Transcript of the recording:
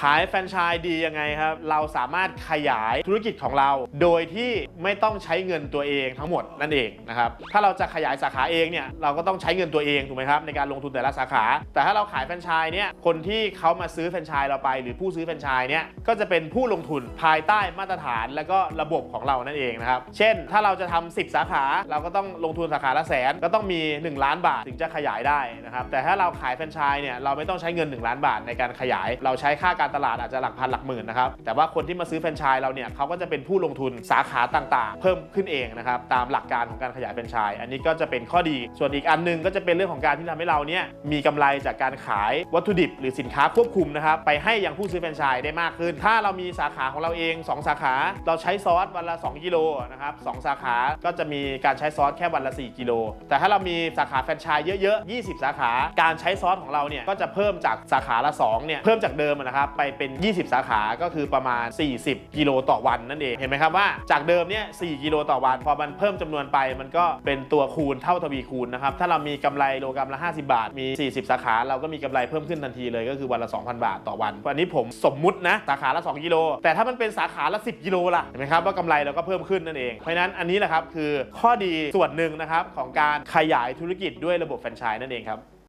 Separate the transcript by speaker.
Speaker 1: ขายแฟรนไชส์ดียังไงครับ เราสามารถขยายธุรกิจของเรา โดยที่ไม่ต้องใช้เงินตัวเองทั้งหมดนั่นเองนะครับ ถ้าเราจะขยายสาขาเองเนี่ยเราก็ต้องใช้เงินตัวเองถูกไหมครับในการลงทุนแต่ละสาขา แต่ถ้าเราขายแฟรนไชส์เนี่ยคนที่เขามาซื้อแฟรนไชส์เราไป หรือผู้ซื้อแฟรนไชส์เนี่ยก็จะเป็นผู้ลงทุนภายใต้มาตรฐาน และก็ระบบของเรานั่นเองนะครับ เช่น ถ้าเราจะทำ10 สาขาเราก็ต้องลงทุนสาขาละแสนก็ต้องมี 1 ล้านบาทถึงจะขยายได้นะครับแต่ถ้าเราขายแฟรนไชส์เนี่ยเราไม่ต้องใช้เงิน 1 ล้านบาทในการขยาย เราใช้ค่าการตลาดอาจจะหลักพันหลักหมื่นนะครับ แต่ว่าคนที่มาซื้อแฟรนไชส์เราเนี่ยเขาก็จะเป็นผู้ลงทุนสาขาต่างๆ เพิ่มขึ้นเองนะครับตามหลักการของการขยายแฟรนไชส์อันนี้ก็จะเป็นข้อดี ส่วนอีกอันหนึงก็จะเป็นเรื่องของการที่ทำให้เราเนี่ยมีกำไรจากการขายวัตถุดิบ หรือสินค้าควบคุมนะครับไปให้ยังผู้ซื้อแฟรนไชส์ได้มากขึ้น ถ้าเรามีสาขาของเราเอง 2 สาขา เราใช้ซอสวันละ 2กิโลนะครับสองสาขาก็จะมีการใช้ซอสแค่วันละ 4กิโลแต่ถ้าเรามีสาขาแฟรนไชส์เยอะๆ20 สาขาการใช้ซอสของเราเนี่ยก็จะเพิ่มจากสาขาละ2เนี่ยเพิ่มจากเดิมนะครับไปเป็น 20 สาขาก็คือประมาณ 40 กิโลต่อวันนั่นเอง เห็นไหมครับว่าจากเดิมเนี่ย4กิโลต่อวัน พอมันเพิ่มจำนวนไปมันก็เป็นตัวคูณเท่าทวีคูณนะครับ ถ้าเรามีกำไรโลกรัมละ 50 บาท มี 40 สาขา เราก็มีกำไรเพิ่มขึ้นทันทีเลยก็คือวันละ 2,000 บาทต่อวันวันนี้ผมสมมุตินะสาขาละ 2 กิโล แต่ถ้ามันเป็นสาขาละ 10 กิโลล่ะ เห็นไหมครับว่ากำไรเราก็เพิ่มขึ้นนั่นเอง เพราะฉะนั้นอันนี้แหละครับคือข้อดีส่วนหนึ่งนะครับของการขยายธุรกิจด้วยระบบแฟรนไชส์นั่นเองครับ